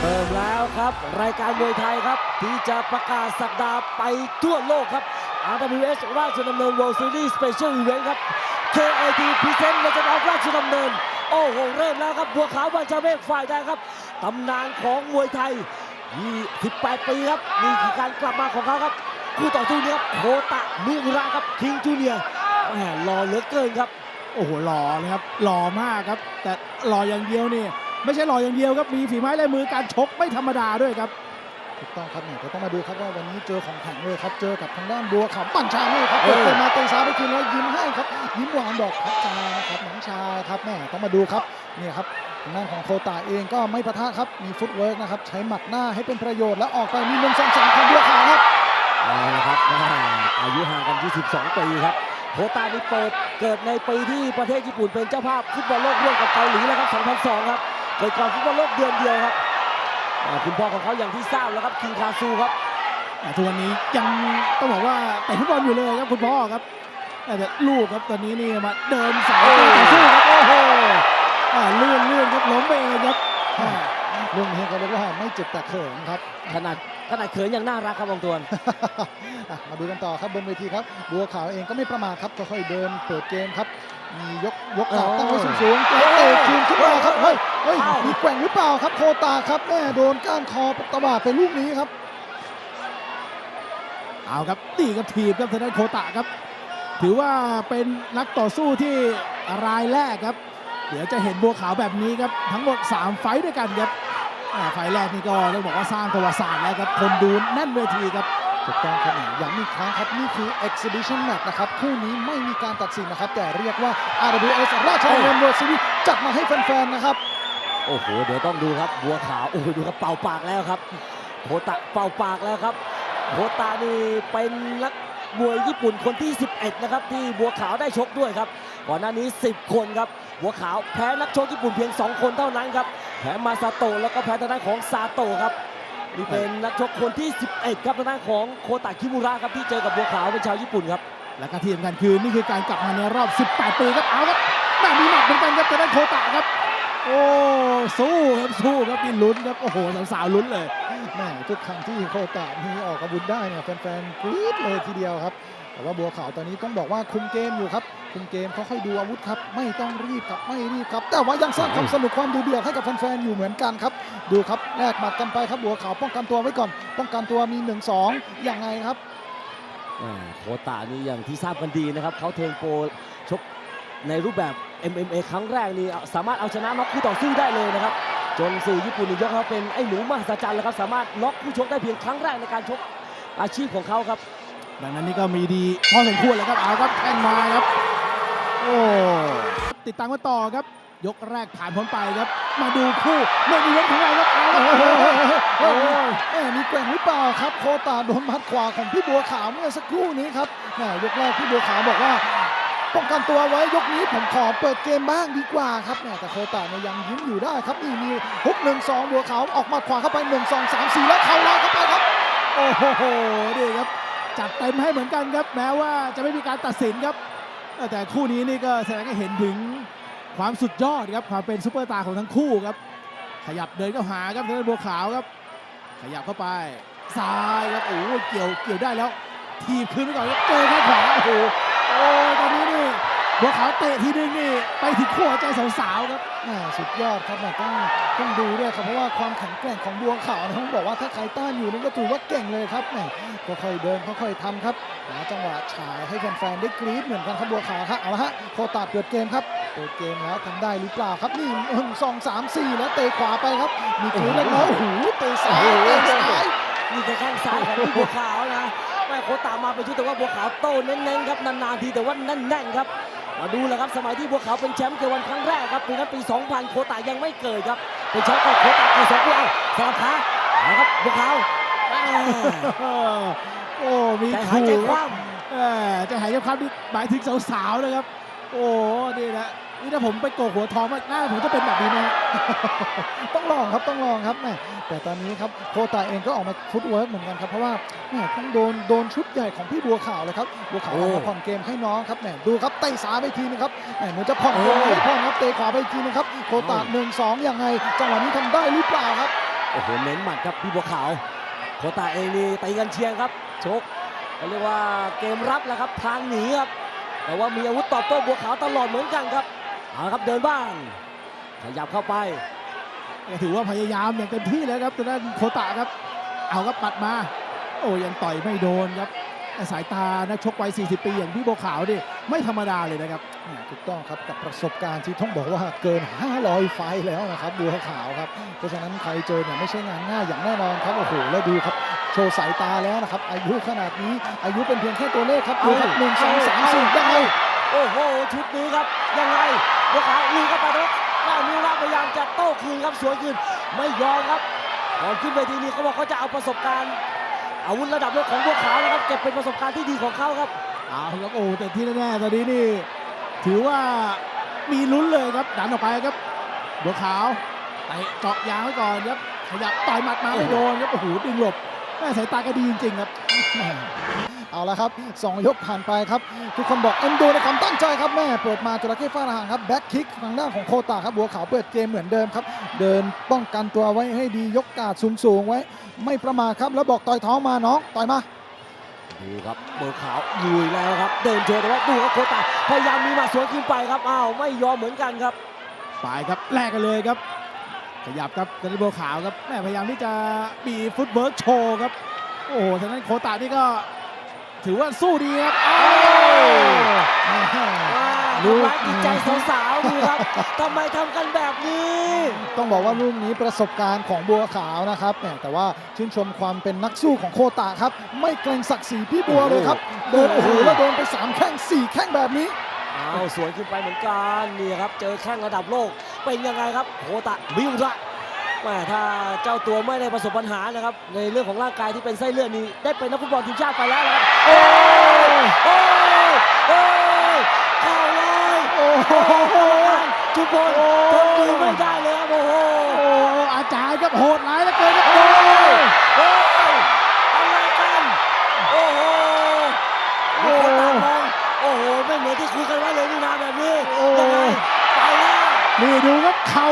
เริ่มแล้วครับ รายการมวยไทยครับ ที่จะประกาศสักดาห์ไปทั่วโลกครับ RWS ราชดำเนิน World Series Special Event ครับ KAT Present ในจังหวัดราชดำเนิน โอ้โห เริ่มแล้วครับ บัวขาวบัญชาเมฆฝ่ายแดงครับตำนานของมวยไทย 28 ปีครับนี่คือการกลับมาของเขาครับ คู่ต่อสู้นี้ครับโคตะมิอุระครับคิงจูเนียร์แหมรอเหลือเกินครับ โอ้โหหล่อเลยครับหล่อมากครับ แต่หล่ออย่างเดียวนี่ ไม่ใช่หล่ออย่างเดียวครับมีฝีไม้ลายมือการชกไม่ธรรมดาด้วยครับถูกต้องครับเนี่ยเดี๋ยวต้องมาดูครับว่าวันนี้เจอของแข็งเลยครับเจอกับทางด้านบัวขาวปั่นชาเม่ครับเอเปิอดเกมมาเตะซ้ายไปคืนแล้วยิ้มให้ครับ ยิ้มหวานดอกพัชชานะครับน้องชายครับแม่ต้องมาดูครับเนี่ยครับทางด้านของโคตาเองก็ไม่ปะทะครับมีฟุตเวิร์กนะครับใช้หมัดหน้าให้เป็นประโยชน์แล้วออกไปมีหนึ่งสองสามของบัวขาวครับเอาละครับแม่อายุห่างกัน 22 ปีครับโคตานี่เปิดเกิดในปีที่ประเทศญี่ปุ่นเป็นเจ้าภาพฟุตบอลโลกร่วมกับเกาหลีแล้วครับ 2002 ครับ เกิดก่อนฟุตบอลโลกเดือนเดียวครับอ่าคุณพ่อของเขาอย่างที่ทราบแล้วครับคิงคาซูครับแต่ทุกวันนี้ยังต้องบอกว่าแต่ฟุตบอลอยู่เลยครับคุณพ่อครับแต่ลูกครับตอนนี้นี่มาเดินสายโอ้ต่อสู้ครับโอ้โหอ่าเลื่อนเลื่อนครับล้มไปเองครับอ่าเรื่องนี้เขาเรียกว่าไม่เจ็บแต่เขินครับ ขนาดขนาดเขินยังน่ารักครับบางตวนอะ มาดูกันต่อครับบนเวทีครับบัวขาวเองก็ไม่ประมาทครับค่อยๆเดินเปิดเกมครับมียกยกขาอ๋อตั้งไว้สูงๆแล้วเตะคืนขึ้นมาครับเฮ้ยเฮ้ยเอ้ามีมีแกว่งหรือเปล่าครับโคตาครับแม่โดนก้านคอตะบาดไปลูกนี้ครับ เอาครับตีกับทีบครับทางด้านโคตะครับ ถือว่าเป็นนักต่อสู้ที่รายแรกครับ เดี๋ยวจะเห็นบัวขาวแบบนี้ครับ ทั้งหมด 3 ไฟต์ด้วยกันครับอ่าไฟต์แรกนี่ก็ต้องบอกว่าสร้างประวัติศาสตร์แล้วครับคนดูแน่นเวทีครับ ถูกต้องครับย้ำอีกครั้งครับ นี่คือ exhibition match นะครับ คู่นี้ไม่มีการตัดสินนะครับ แต่เรียกว่า RWS ราชดำเนินเวอร์ซีรีส์จัดมาให้แฟนๆ นะครับ โอ้โห เดี๋ยวต้องดูครับ บัวขาวโอ้โหดูครับเป่าปากแล้วครับโคตะเป่าปากแล้วครับโคตะนี่เป็นนักมวยญี่ปุ่นคนที่ 11 นะครับ ที่บัวขาวได้ชกด้วยครับ ก่อนหน้านี้ 10 คนครับ บัวขาวแพ้นักชกญี่ปุ่นเพียง 2 คนเท่านั้นครับ แพ้มาซาโตะแล้วก็แพ้ทางด้านของซาโตะครับ นี่เป็นนักชกคนที่ 11 ครับทางด้านของโคตะคิมุระครับที่เจอกับบัวขาวเป็นชาวญี่ปุ่นครับ และก็ที่สำคัญคือนี่คือการกลับมาในรอบ 18 ปีครับเอาครับแม่มีหมัดเหมือนกันครับทางด้านโคตะครับ โอ้สู้ครับสู้ครับนี่ลุ้นครับโอ้โหสาวๆลุ้นเลย แม่ทุกครั้งที่โคตะมีออกอาวุธได้เนี่ยแฟนๆกรี๊ดเลยทีเดียวครับ แต่ว่าบัวขาวตอนนี้ต้องบอกว่าคุมเกมอยู่ครับ คุมเกมค่อยๆดูอาวุธครับ ไม่ต้องรีบครับไม่รีบครับ แต่ว่ายังสร้างความสนุกความดูเดือดให้กับแฟนๆอยู่เหมือนกันครับ ดูครับแลกหมัดกันไปครับบัวขาวป้องกันตัวไว้ก่อน ป้องกันตัวมี 1-2ยังไงครับอ่าโคตานี่อย่างที่ทราบกันดีนะครับเขาเทิร์นโปรชกในรูปแบบ MMA ครั้งแรกนี่สามารถเอาชนะน็อกคู่ต่อสู้ได้เลยนะครับ จนสื่อญี่ปุ่นยกเขาเป็นไอ้หนูมหัศจรรย์แล้วครับ สามารถน็อกผู้ชกได้เพียงครั้งแรกในการชกอาชีพของเขาครับ ดังนั้นนี่ก็มีดีพอสมควรเลยครับเอาครับแข้งมาครับ โอ้ติดตามกันต่อครับ ยกแรกผ่านพ้นไปครับ มาดูคู่เมื่ออีเวนต์ของเราครับเอาครับโอ้โอ้โหโหเอ้ยมีแกว่งหรือเปล่าครับ โคตาโดนมัดขวาของพี่บัวขาวเมื่อสักครู่นี้ครับแหมยกแรกพี่บัวขาวบอกว่า ป้องกันตัวไว้ยกนี้ผมขอเปิดเกมบ้างดีกว่าครับแหมแต่โคตาเนี่ยยังยิ้มอยู่ได้ครับนี่มีฮุกหนึ่งสองบัวขาวออกมัดขวาเข้าไปหนึ่งสองสามสี่แล้วเข่าลอยเข้าไปครับ โอ้โหนี่ครับ จัดเต็มให้เหมือนกันครับ แม้ว่าจะไม่มีการตัดสินครับ แต่คู่นี้นี่ก็แสดงให้เห็นถึงความสุดยอดครับความเป็นซูเปอร์ตาร์ของทั้งคู่ครับ ขยับเดินเข้าหาครับทางด้านบัวขาวครับ ขยับเข้าไปซ้ายครับโอ้โหเกี่ยวเกี่ยวได้แล้ว ทีบคืนไปก่อนครับเจอแค่ขวาโอ้โห โอ้ยตอนนี้นี่บัวขาวเตะทีนึงนี่ไปถึงขั้วหัวใจสาวๆครับแหมสุดยอดครับแหมต้องต้องดูด้วยครับเพราะว่าความแข็งแกร่งของบัวขาวนะต้องบอกว่าถ้าใครต้านอยู่นั่นก็ถือว่าเก่งเลยครับแหมค่อยๆเดินค่อยๆทำครับหาจังหวะฉายให้แฟนๆได้กรี๊ดเหมือนกันครับบัวขาวครับเอาละฮะโคตาเปิดเกมครับเปิดเกมแล้วทำได้หรือเปล่าครับนี่หนึ่งสองสามสี่แล้วเตะขวาไปครับ มีกรี๊ดแล้วนะโอ้โหเตะซ้ายเตะซ้ายนี่คือแข้งซ้ายของพี่บัวขาวนะแม่โคตามาเป็นชุดแต่ว่าบัวขาวโต้เน้นๆครับนานๆทีแต่ว่าแน่นๆครับมาดูแหละครับสมัยที่บัวขาวเป็นแชมป์เกวันครั้งแรกครับปีนั้นปี 2000 โคตายังไม่เกิดครับเป็นแชมป์กับโคตาเกิดสองปีเอาสลับขาเอาครับบัวขาวแม่โอ้มีใจหายใจขู่คคว่รับเออใจหายใจคว่ำนี่หมายถึงสาวๆนะครับ โอ้นี่นะ นี่ถ้าผมไปโกกหัวทองมากหน้าผมจะเป็นแบบนี้ไหมฮะต้องลองครับต้องลองครับแหมแต่ตอนนี้ครับโคตาเองก็ออกมาฟุตเวิร์กเหมือนกันครับเพราะว่าแหมต้องโดนโดนชุดใหญ่ของพี่บัวขาวเลยครับบัวขาวออกมาผ่อนเกมให้น้องครับแหมดูครับเตะซ้ายไปทีนึงครับแหมเหมือนจะผ่อนเกมไม่ผ่อนครับเตะขวาไปอีกทีนึงครับโคตาหนึ่งสองยังไงจังหวะนี้ทำได้หรือเปล่าครับโโอ้โหเน้นหมัดครับพี่บัวขาวโคตาเองนี่ตีกันเชียงครับชกเขาเรียกว่าเกมรับแหล้วครับพลางหนีครับแต่ว่ามีอาวุธตอบโต้บัวขาวตลอดเหมือนกันครับ เอาละครับเดินบ้าง ขยับเข้าไปก็ถือว่าพยายามอย่างเต็มที่แล้วครับทางด้านโคตะครับ เอาครับปัดมา โอ้ยังต่อยไม่โดนครับแต่สายตานักชกวัย 40 ปี อย่างพี่บัวขาวนี่ไม่ธรรมดาเลยนะครับแหม่ถูกต้องครับกับประสบการณ์ที่ต้องบอกว่าเกิน 500 ไฟล์แล้วนะครับบัวขาวครับ เพราะฉะนั้นใครเจอเนี่ยไม่ใช่งานง่ายอย่างแน่นอนครับโอ้โหแล้วดูครับ โชว์สายตาแล้วนะครับ อายุขนาดนี้อายุเป็นเพียงแค่ตัวเลขครับดูครับหนึ่งสองสามสี่ยังไง โอ้โหชุดนี้ครับ ยังไงบัวขาวลุยเข้าไปแล้วหน้ามิวระพยายามจะโต้คืนครับสวนคืนไม่ยอมครับก่อนขึ้นเวทีนี้เขาบอกเขาจะเอาประสบการณ์ อาวุธระดับโลกของบัวขาวนะครับเก็บเป็นประสบการณ์ที่ดีของเขาครับเอาครับโอ้แต่ที่แน่ๆตอนนี้นี่ ถือว่ามีลุ้นเลยครับดันออกไปครับบัวขาวเตะเจาะยางไว้ก่อนครับขยับต่อยหมัดมาไม่โดนครับโอ้โหดึงหลบแม่สายตาก็ดีจริงๆครับ เอาละครับสองยกผ่านไปครับ ทุกคนบอกเอ็นดูในความตั้งใจครับแม่เปิดมาจระเข้ฟาดหางครับแบ็คคิกทางด้านของโคตาครับบัวขาวเปิดเกมเหมือนเดิมครับ เดินป้องกันตัวไว้ให้ดียกกาดสูงๆไว้ ไม่ประมาทครับ แล้วบอกต่อยท้องมาน้องต่อยมาดูครับบัวขาวลุยแล้วครับ เดินโชว์แต่ว่าดูครับโคตาพยายามมีหมาสวนขึ้นไปครับอ้าวไม่ยอมเหมือนกันครับไปครับแลกกันเลยครับ ขยับครับกระโบวขาวครับแม่พยายามที่จะมีฟุตเวิร์กโชว์ครับโอ้โหทางนั้นโคตานี่ก็ ถือว่าสู้ดีครับอ้าวว้าลูทำกร้ายจิตใจสาวๆดูครับทำไมทำกันแบบนี้ ต้องบอกว่าลูกนี้ประสบการณ์ของบัวขาวนะครับแหม่แต่ว่าชื่นชมความเป็นนักสู้ของโคตาครับ ไม่เกรงศักดิ์ศรีพี่บัวเลยครับ เดินโอ้โหแล้วโดนไปสามแข้งสี่แข้งแบบนี้อ้าวสวนขึ้นไปเหมือนกันนี่ครับ เจอแข้งระดับโลกเป็นยังไงครับโคตะมิวระ แม่ถ้าเจ้าตัวไม่ได้ประสบปัญหานะครับ ในเรื่องของร่างกายที่เป็นไส้เลือดนี้ ได้เป็นนักฟุตบอลทีมชาติไปแล้วนะครับโอ้ยโอ้ยโอ้ยเข้าเลยโอ้โหทุกคนทนดูไม่ได้เลยครับโอ้โหโอ้อาจารย์ครับโหดร้ายเหลือเกินครับโอ้โอ้ยโอ้ยอะไรกันโอ้โหโอ้โหไม่เหมือนที่คุยกันไว้เลยนี่นาแบบนี้ยังไงไปแล้ว นี่ดูครับเข่า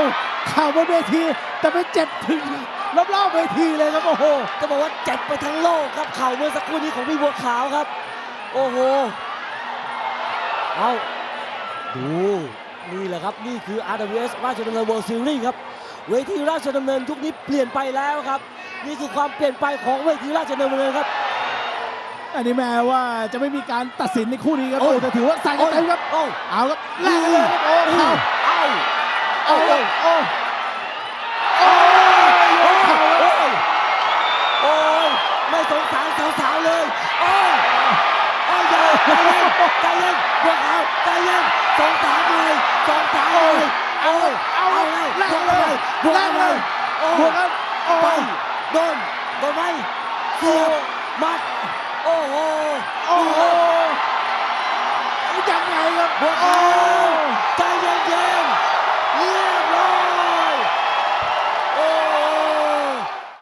เข่าบนเวทีแต่ไปเจ็บถึงรอบๆเวทีเลยครับโอ้โหจะบอกว่าเจ็บไปทั้งโลกครับเข่าเมื่อสักครู่นี้ของพี่บัวขาวครับ โอ้โหเอาดูนี่แหละครับนี่คือ RWS ราชดำเนิน World Series ครับเวทีราชดำเนินทุกนี้เปลี่ยนไปแล้วครับ นี่คือความเปลี่ยนไปของเวทีราชดำเนินครับอันนี้แม้ว่าจะไม่มีการตัดสินในคู่นี้ครับโอ้แต่ถือว่าใส่กันเต็มครับโอ้เอาครับแลกกันเลยครับโอ้ เข่าเอ้าโอ้โอ้โอ้โอ้โอ้ยโอ้ยโอ้ยไม่สงสารสาวๆเลยโอ้ยโอ้ยใจเย็นใจเย็นบัวขาใจเย็นสงสารเลยสงสารเลยโอ้ยเอาเลยยแลกบวกเลยยบวกเลกยเลยโอ้โอ้ไปโดนโดนไหมเสียบมัดโอ้โหโอ้โหยังไงครับบัวโอ้ขา